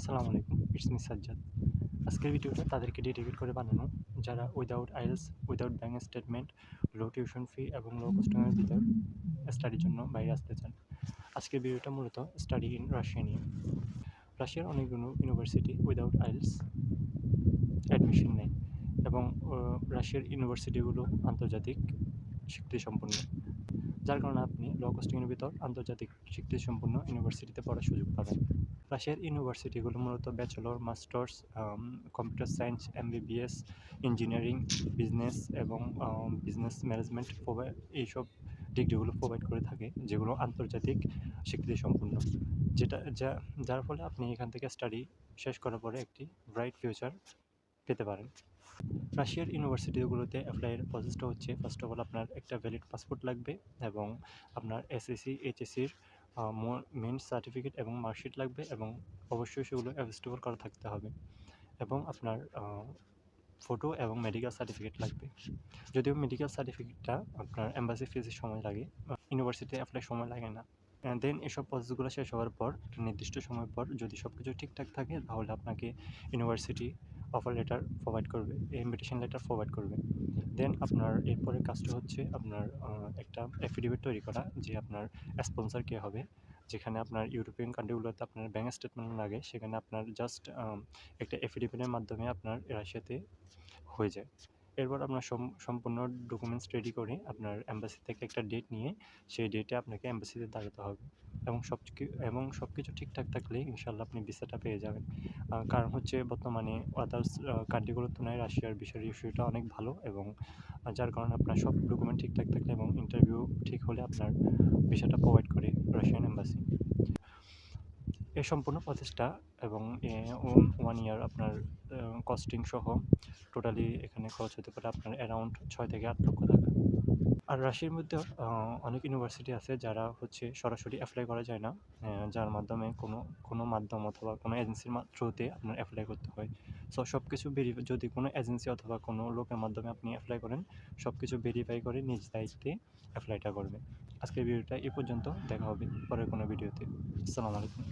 আসসালামু আলাইকুম it's me Sajjad আজকের ভিডিওটা তাদেরকে ডেডিকেট করে বানানো, যারা without IELTS without bank statement low tuition fee এবং লো কস্টিংয়ের ভিতর স্টাডির জন্য বাইরে আসতে চান। আজকের ভিডিওটা মূলত স্টাডি ইন রাশিয়া নিয়ে। রাশিয়ার অনেকগুলো ইউনিভার্সিটি উইদাউট আইএলস অ্যাডমিশন নেয় এবং রাশিয়ার ইউনিভার্সিটিগুলো আন্তর্জাতিক স্বীকৃতিসম্পন্ন যার কারণে আপনি লো কস্টিংয়ের ভিতর আন্তর্জাতিক স্বীকৃতিসম্পন্ন ইউনিভার্সিটিতে পড়ার সুযোগ পাবেন। রাশিয়ার ইউনিভার্সিটিগুলো মূলত bachelor, masters computer science, MBBS, engineering, business এবং বিজনেস ম্যানেজমেন্ট এইসব ডিগ্রিগুলো প্রোভাইড করে থাকে, যেগুলো আন্তর্জাতিক স্বীকৃতি সম্পূর্ণ যেটা, যা, যার ফলে আপনি এখান থেকে স্টাডি শেষ করার পরে একটি ব্রাইট ফিউচার পেতে পারেন। রাশিয়ার ইউনিভার্সিটিগুলোতে অ্যাপ্লাইয়ের প্রসেসটা হচ্ছে, ফার্স্ট অফ অল আপনার একটা ভ্যালিড পাসপোর্ট লাগবে এবং আপনার এসএসসি, এইচএসসির মেন সার্টিফিকেট এবং মার্কশিট লাগবে এবং অবশ্যই সেগুলো অ্যাভেস্টেবল করা থাকতে হবে। এবং আপনার ফটো এবং মেডিকেল সার্টিফিকেট লাগবে। যদিও মেডিকেল সার্টিফিকেটটা আপনার এম্বাসি ফিজের সময় লাগে ইউনিভার্সিটি অ্যাপ্লাই সময় লাগে না। দেন এসব প্রসেসগুলো শেষ হওয়ার পর, নির্দিষ্ট সময় পর যদি সব কিছু ঠিকঠাক থাকে, তাহলে আপনাকে ইউনিভার্সিটি অফার লেটার প্রোভাইড করবে ইনভিটেশন লেটার প্রোভাইড করবে। দেন আপনার এরপরে কাজটা হচ্ছে আপনার একটা অ্যাফিডেভিট তৈরি করা যে আপনার স্পন্সার কে হবে, যেখানে আপনার ইউরোপিয়ান কান্ট্রিগুলোতে আপনার ব্যাঙ্ক স্টেটমেন্ট লাগে সেখানে আপনার জাস্ট একটা অ্যাফিডেভিটের মাধ্যমে আপনার রাশিয়াতে হয়ে যায়। এরপর আপনার সম্পূর্ণ ডকুমেন্টস রেডি করে আপনার অ্যাম্বাসি থেকে একটা ডেট নিয়ে। সেই ডেটে আপনাকে অ্যাম্বাসিতে দাঁড়াতে হবে এবং সব এবং সব কিছু ঠিকঠাক থাকলে ইনশাল্লাহ আপনি ভিসাটা পেয়ে যাবেন। কারণ হচ্ছে বর্তমানে আদার্স কান্ট্রিগুলোর তুলনায় রাশিয়ার বিষয়ের ইস্যুটা অনেক ভালো এবং যার কারণে আপনার সব ডকুমেন্ট ঠিকঠাক থাকলে এবং ইন্টারভিউ ঠিক হলে আপনার ভিসাটা প্রোভাইড করে রাশিয়ান এম্বাসি এই সম্পূর্ণ প্রসেসটা এবং ওয়ান ইয়ার আপনার কস্টিং সহ টোটালি এখানে খরচ হতে পারে আপনার অ্যারাউন্ড ছয় থেকে আট লক্ষ টাকা। আর রাশির মধ্যে অনেক ইউনিভার্সিটি আছে যারা হচ্ছে সরাসরি অ্যাপ্লাই করা যায় না যার মাধ্যমে কোনো কোনো মাধ্যম অথবা কোনো এজেন্সির থ্রুতে আপনার অ্যাপ্লাই করতে হয়। সো সব কিছু ভেরিফাই যদি কোনো এজেন্সি অথবা কোনো লোকের মাধ্যমে আপনি অ্যাপ্লাই করেন সব কিছু ভেরিফাই করে নিজ দায়িত্বে অ্যাপ্লাইটা করবেন। আজকের ভিডিওটা এই পর্যন্ত, দেখা হবে পরের কোনো ভিডিওতে আসসালামু আলাইকুম।